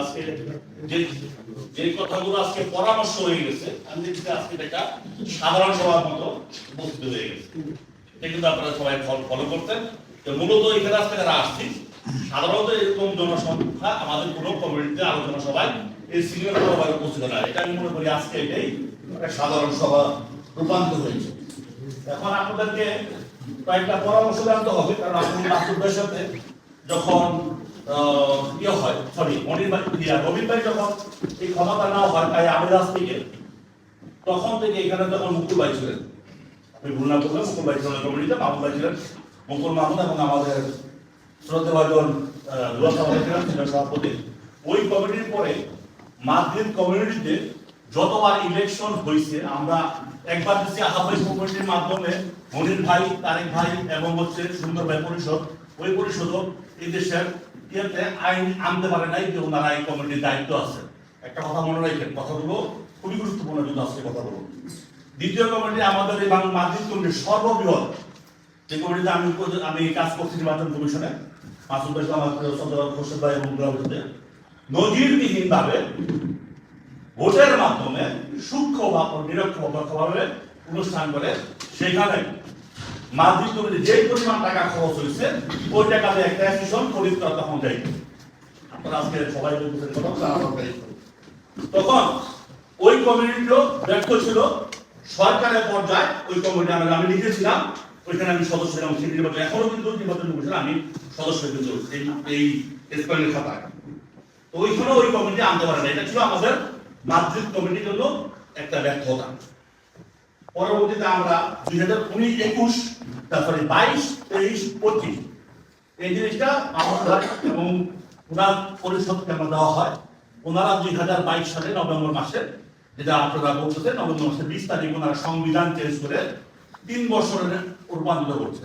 আজকে যে কথাগুলো আজকে পরামর্শ হয়ে গেছে আমি দেখছি আজকে এটা সাধারণ সভার মতো উপস্থিত হয়ে গেছে। এটা কিন্তু আপনারা সবাই ফলো করতেন। মূলত এখানে আজকে যারা আসছি সাধারণত এরকম জনসংখ্যা আমাদের কোনো কমিউনিটিতে আলোচনা সভায় এই সিনিয়র সভায় উপস্থিত না এটা আমি মনে করি আজকে এটাই একটা সাধারণ সভা রূপান্তর হয়েছে। এখন আপনাদেরকে কয়েকটা পরামর্শ জানতে হবে কারণ আপনি মাসুদের সাথে যখন ইয়ে হয় সরি ইয়া, রবির ভাই যখন এই ক্ষমতা নেওয়া হয় তাই আমিরাজ থেকে তখন থেকে এখানে যখন মুকুল ভাই ছিলেন। আপনি ভুল না করলেন মুকুল ভাই ছিলেন কমিটিতে মামুন ভাই ছিলেন মুকুল মামুন এবং আমাদের শ্রদ্ধা ভাজন দুয়া ছিলেন ছিলেন সভাপতি। ওই কমিটির পরে মাদ্রিদ কমিউনিটিতে যতবার ইলেকশন হয়েছে আমরা একবার দিচ্ছি আহাবাই কমিটির মাধ্যমে মনির ভাই, তারেক ভাই এবং হচ্ছে সুন্দর ভাই পরিষদ, ওই পরিষদ এই দেশের ইয়েতে আইন আনতে পারে নাই, যে ওনারা এই কমিটির দায়িত্ব আছে একটা কথা মনে রাখেন কথাগুলো খুবই গুরুত্বপূর্ণ কিন্তু আজকে কথা বলব। দ্বিতীয় কমিটি আমাদের এই মাদ্রিদ কমিটির সর্ববৃহৎ, যে কমিটিতে আমি আমি কাজ করছি নির্বাচন কমিশনে, মাসুদ ভাই আমার সদর খোরশেদ ভাই এবং গুলাবতে নজিরবিহীন ভাবে ভোটের মাধ্যমে সূক্ষ্ম বা নিরক্ষভাবে অনুষ্ঠান করে সেখানে মাদ্রিদ কমিটি যে পরিমাণ টাকা খরচ হয়েছে, ওই টাকা দিয়ে একটা তখন আপনারা আজকে সবাই। তখন ওই কমিটিও ব্যর্থ ছিল। সরকারের পর্যায়ে ওই কমিটি আমি আমি লিখেছিলাম, ওইখানে আমি সদস্য ছিলাম সেই নির্বাচন এখনও কিন্তু নির্বাচন আমি সদস্য কিন্তু এই এই খাতায়। ওইখানে ওই কমিটি আনতে পারে না। এটা ছিল আমাদের মাদ্রিদ কমিটির জন্য একটা ব্যর্থতা। পরবর্তীতে আমরা দুই হাজার উনিশ একুশ তারপরে বাইশ, তেইশ, পঁচিশ, এই জিনিসটা আমরা এবং ওনার পরিষদকে আমরা দেওয়া হয়। ওনারা দুই হাজার বাইশ সালে নভেম্বর মাসে, যেটা আপনারা বলতেছেন, নভেম্বর মাসের বিশ তারিখ ওনারা সংবিধান চেঞ্জ করে তিন বছরের রূপান্তরিত করছে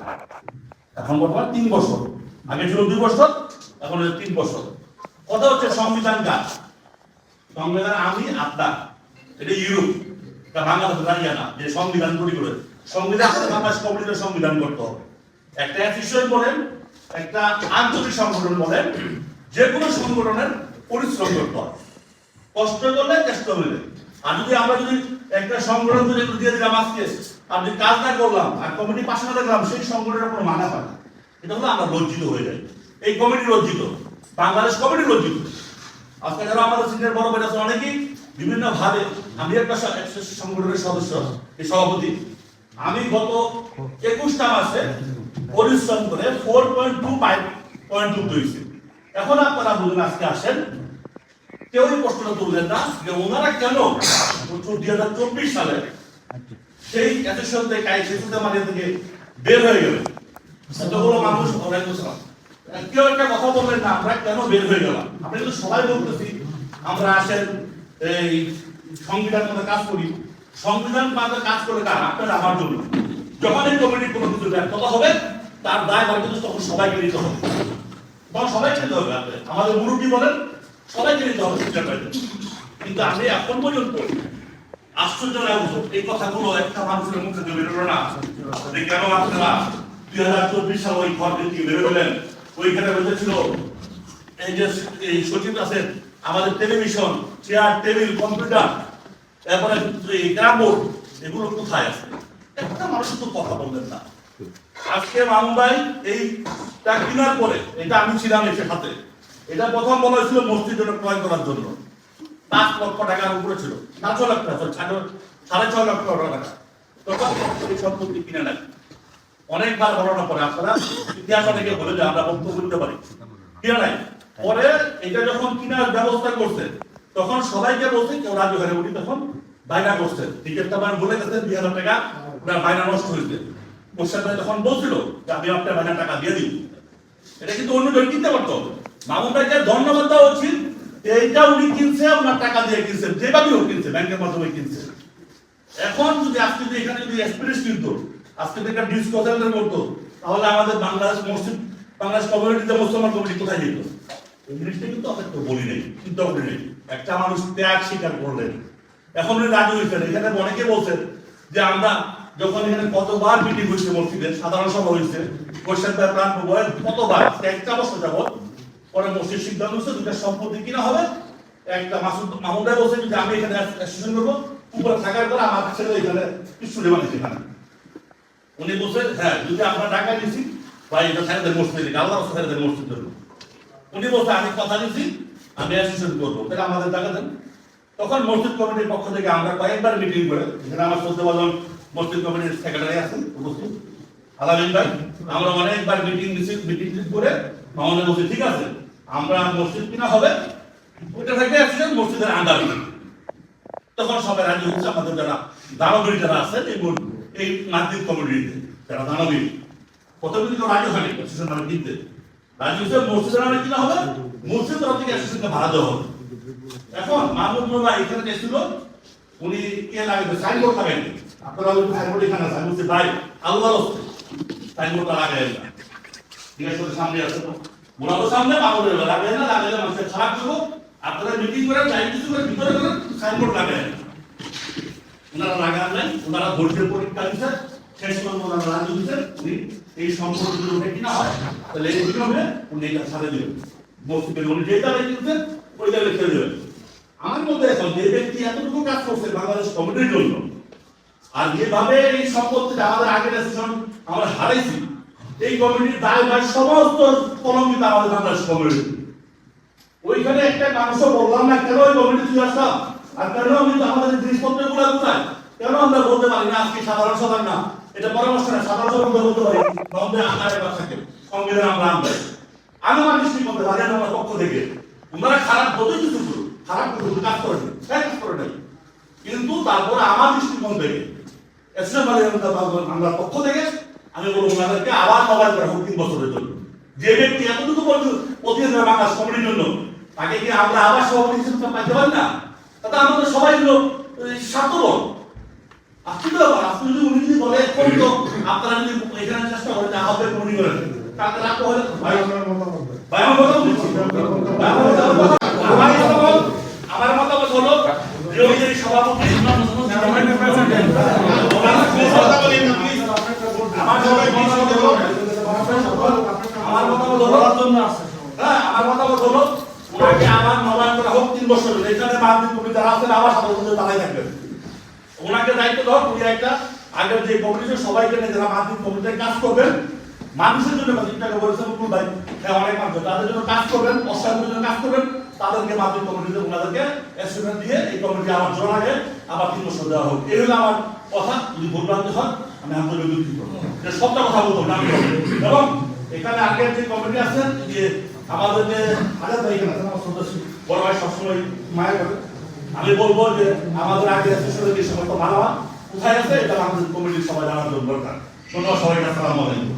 এখন বর্তমান তিন বছর। আগে ছিল দুই বছর, এখন তিন বছর। কথা হচ্ছে সংবিধান কাজ সংবিধান আমি আপনার এটা ইউরোপ। এটা বাংলাদেশ দাঁড়িয়ে না যে সংবিধান তৈরি করে। সংবিধান বাংলাদেশ কমিটির সংবিধান করতে হবে। একটা অ্যাসোসিয়েশন বলেন, একটা আন্তর্জাতিক সংগঠন বলেন যে কোনো সংগঠনের পরিশ্রম করতে হবে। কষ্ট করলে চেষ্টা মিলে। আর যদি আমরা যদি একটা সংগঠন যদি দিয়ে দিলাম আজকে যদি কাজ না করলাম, আর কমিটি পাশে না দেখলাম সেই সংগঠনের কোনো মানা হয় না। এটা হলো আমরা লজ্জিত হয়ে যাই। এই কমিটি লজ্জিত। বাংলাদেশ কমিটি লজ্জিত আজকে যারা আমাদের সিনিয়র বড় ভাই আছে, অনেকেই বিভিন্ন ভাবে আমি একটা সংগঠনের সদস্য, এই সভাপতি। আমি গত একুশটা মাসে পরিশ্রম করে four point two five point two হয়েছে এখন আপনারা বলুন আজকে আসেন, কেউই প্রশ্ন তুললেন না যে ওনারা কেন দুই হাজার চব্বিশ সালে সেই অ্যাসোসিয়েশন থেকে কাইসিসিতে মানে থেকে বের হয়ে গেল এতগুলো মানুষ আসসালাম। কেউ একটা কথা বললেন না, আমরা কেন বের হয়ে গেলাম? আপনি কিন্তু সবাই বলতেছি, আমরা আসেন, এই সংবিধান মতো কাজ করি। সংবিধান মতো কাজ করে কার? আপনার আমার জন্য। যখন এই কমিটির কোনো কিছু ব্যর্থতা হবে, তার দায় ভার কিন্তু তখন সবাইকে নিতে হবে। তখন সবাইকে নিতে হবে আমাদের মুরব্বী বলেন, সবাইকে নিতে হবে কিন্তু আমি এখন পর্যন্ত আশ্চর্য এই কথাগুলো একটা মানুষের মুখে বেরোলো না। কেন আপনারা দুই হাজার চব্বিশ সালে ওই ঘর থেকে বেরোলেন ওইখানে বসেছিল এই যে এই সচিব আছেন, আমাদের টেলিভিশন চেয়ার টেবিল কম্পিউটার এরপরে এই গ্রামবোর্ড এগুলো কোথায় আছে? একটা মানুষ তো কথা বললেন না। আজকে মামুন এইটা কেনার পরে, এটা আমি ছিলাম এসে হাতে, এটা প্রথম বলা হয়েছিল মসজিদের ক্রয় করার জন্য। পাঁচ লক্ষ টাকার উপরে ছিল। না ছ লক্ষ টাকা সাড়ে- ছয় লক্ষ টাকা। তখন এই সম্পত্তি কিনে নেয়। অনেকবার ঘটনা পরে আপনারা ইতিহাস অনেকে বলে যে আমরা বক্তব্য দিতে পারি। কিনে নেয় পরে এটা যখন কিনার ব্যবস্থা করছে, তখন সবাইকে বলছে, কেউ রাজু হয়ে উনি তখন বাইনা করছে। টিকিটটা মানে বলে গেছেন দুই হাজার টাকা ওনার বাইনা নষ্ট হয়েছে। মোর্শেদ ভাই তখন বলছিল যে আমি আপনার বাইনা টাকা দিয়ে দিই, এটা কিন্তু অন্য জন কিনতে পারতো মামুন ভাইকে ধন্যবাদ দেওয়া উচিত এইটা উনি কিনছে, ওনার টাকা দিয়ে কিনছে যেভাবে হোক কিনছে, ব্যাংকের মাধ্যমে কিনছে। এখন যদি আজকে যদি এখানে যদি এক্সপিরিয়েন্স কিনতো আজকে যদি একটা ডিসকাউন্ট করতো তাহলে আমাদের বাংলাদেশ মসজিদ, বাংলাদেশ কমিউনিটিতে মুসলমান কমিটি কোথায় যেত? এই জিনিসটা কিন্তু আপনাকে বলি নেই চিন্তা করি নেই। একটা মানুষ ত্যাগ স্বীকার করলেন। এখন উনি রাজি হয়েছেন। এখানে অনেকে বলছেন যে আমরা যখন এখানে কতবার মিটিং হয়েছে মসজিদের সাধারণ সভা হয়েছে, কোশ্চেন প্ল্যান বয়ের কতবার? একটা বছর যাবত পরে মসজিদ সিদ্ধান্ত হচ্ছে দুটা সম্পত্তি কিনা হবে? একটা মাসুদ ভাই বলছে যে আমি এখানে অ্যাসোসিয়েশন করব, উপরে থাকার পরে আমার ছেলে এখানে স্টুডিও বানিয়েছে এখানে। উনি বলছেন হ্যাঁ যদি আমরা টাকা দিছি বা এটা স্যারদের মসজিদ আল্লাহ স্যারদের মসজিদ ধরবো উনি বলছে, আমি কথা দিছি, আমি অ্যাসোসিয়েশন করব, তাহলে আমাদের টাকা দেন। তখন মসজিদ কমিটির পক্ষ থেকে আমরা কয়েকবার মিটিং করে এখানে আমার বলন মসজিদ কমিটির সেক্রেটারি আছেন, উপস্থিত। আলামিন ভাই, আমরা অনেকবার মিটিং দিছি মিটিং করে আমাদের বলছি, ঠিক আছে, আমরা মসজিদ কিনা হবে? ওইটা থেকে অ্যাসোসিয়েশন মসজিদের আন্ডার তখন সবাই রাজি হচ্ছে, আমাদের যারা দানবীর যারা আছেন, এই এই মাধ্যমিক কমিটিতে যারা দানবীর প্রথমে কিন্তু রাজি হয়নি অ্যাসোসিয়েশন নামে কিনতে রাজি হচ্ছে মসজিদের নামে কিনা হবে? মসজিদ তরফ থেকে অ্যাসোসিয়েশনকে ভাড়া দেওয়া হবে। এখন মাহমুদ মোল্লা এখানে গেছিল উনি কে লাগাইবে সাইনবোর্ড লাগাইবে আপনারা ওই সাইনবোর্ড এখানে বলছি, ভাই, আল্লাহর হস্তে সাইনবোর্ডটা লাগাই না। ঠিক আছে সামনে আছে তো? মোলা তো সামনে মাহমুদের লাগাই না লাগাইলে মানুষের খারাপ করব আপনারা মিটিং করে যাই কিছু করে ভিতরে করে সাইনবোর্ড লাগাই না ওনারা লাগান নাই, ওনারা ভোটের পরীক্ষা দিচ্ছে শেষ পর্যন্ত ওনারা রাজি দিচ্ছেন উনি এই সম্পর্কগুলো উঠে কিনা হয়, তাহলে এই কি হবে উনি এটা ছাড়ে দিবেন। মসজিদের উনি যেটা লিখেছেন ওইটা লিখে দেবেন। আমার মধ্যে এখন যে ব্যক্তি এতটুকু কাজ করছে বাংলাদেশ কমিটির জন্য, আর যেভাবে এই সম্পত্তিটা আমাদের আগের ডিসিশন আমরা হারাইছি, এই কমিটির দায় ভাই সমস্ত কলঙ্কিত আমাদের বাংলাদেশ কমিটি। ওইখানে একটা মানুষও বললাম না, কেন ওই কমিটি তুই আসলাম? আর কেন আমি তো আমাদের জিনিসপত্রগুলো আমরা বলতে পারি না, আজকে সাধারণ সভা না। এটা পরামর্শ না, সাধারণ সভা বলতে পারি। বন্ধে আন্দারে বা থাকে, সংবিধান আমরা আনবে। আমি আমার দৃষ্টিকোণ হাজার আমার পক্ষ থেকে। তোমরা খারাপ বলতে কিছু খারাপ কিছু কাজ করে নি কাজ করে নাই। কিন্তু তারপরে আমার দৃষ্টিকোণ থেকে এসে মানে আমরা পক্ষ থেকে, আমি বলব ওনাদেরকে আবার মোবাইল করা হোক তিন বছরের জন্য। যে ব্যক্তি এতটুকু প্রতিদিন বাংলা কমিটির জন্য, তাকে কি আমরা আবার সভাপতি হিসেবে পাইতে পারি না? তাতে আমাদের সবাই হলো স্বার্থপর। আপনি তো আপনি যদি উনি যদি বলে এখন তো আপনারা যদি এখানে চেষ্টা করেন আহ্বায়ক কমিটি করেন তাহলে রাখতে হলে ভাই আমার বলছি ভাই, আমার কথা বলছি। আমার মতামত আমার মতামত হলো যে ওই যে সভাপতি আমার সবাই মতামত হলো আমার মতামত হলো হ্যাঁ আমার মতামত হলো ওনাকে আমার নবায়ন করা হোক তিন বছর এখানে মাধ্যমিক কমিটি যারা আছেন আবার সাথে সাথে তারাই থাকবেন ওনাকে দায়িত্ব দাও উনি একটা আগের যে কমিটিতে সবাইকে নিয়ে যারা মাধ্যমিক কমিটিতে কাজ করবেন। মানুষের জন্য কাজ চিন্তা বলেছেন মুকুল ভাই। হ্যাঁ অনেক মানুষ তাদের জন্য কাজ করবেন অস্থায়নের জন্য কাজ করবেন। তাদেরকে মাধ্যমিক কমিটিতে ওনাদেরকে এস্টিমেট দিয়ে এই কমিটি আমার জোর আবার তিন বছর দেওয়া হোক। এই হলো আমার কথা। যদি ভুলভ্রান্তি হয়, আমি আন্তরিক দুঃখিত সবটা কথা বলব, না এবং এখানে আগের যে কমিটি আছেন যে আমাদের যে হাজার তারিখ আছে, আমার সদস্য বড় ভাই সবসময় মায়ের আমি বলব যে আমাদের আগে সমস্ত ভাড়া কোথায় আছে? এটা আমাদের কমিটির সবাই জানার জন্য দরকার। ধন্যবাদ সবাইকে আসসালামু আলাইকুম।